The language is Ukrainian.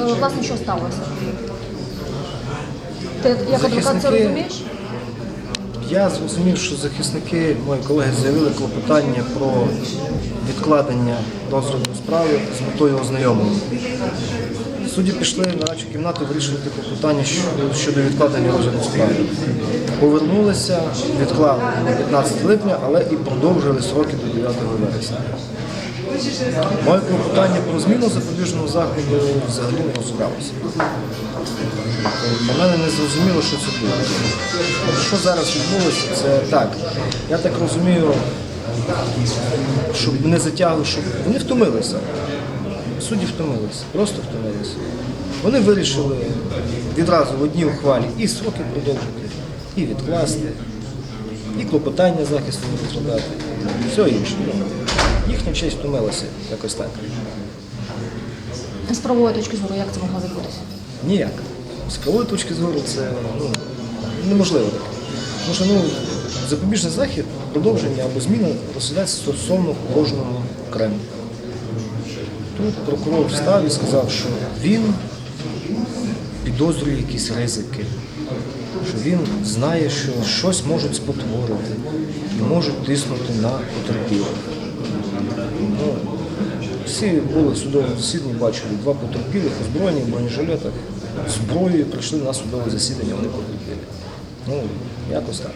е, власне, що сталося? Ти як адвокат це розумієш? Я зрозумів, що захисники, мої колеги, заявили клопотання про відкладення розгляду справи з метою ознайомлення. Судді пішли на радчу кімнату вирішувати клопотання щодо відкладення розгляду справи. Повернулися, відклали на 15 липня, але і продовжили сроки до 9 вересня. Моє клопотання про зміну запобіжного заходу взагалі не розглядалося. Для мене не зрозуміло, що це було. Що зараз відбулося, це так. Я так розумію, щоб не затягли, щоб вони втомилися. Судді втомилися, просто втомилися. Вони вирішили відразу в одній ухвалі і сроки продовжити, і відкласти, і клопотання захисту не розглядати, все інше. Їхня честь втомилася якось так. З правової точки зору, як це могло відбутися? Ніяк. З правової точки зору це ну, неможливо. Тому що ну, запобіжний захід, продовження або зміна розглядається стосовно кожного окремо. Тут прокурор встав і сказав, що він підозрює якісь ризики, що він знає, що щось можуть спотворити і можуть тиснути на потерпілих. Всі були судові засідання, бачили, два потерпілих, озброєні в бронежилетах, зброєю прийшли на судове засідання, вони потерпіли. Ну, якось так.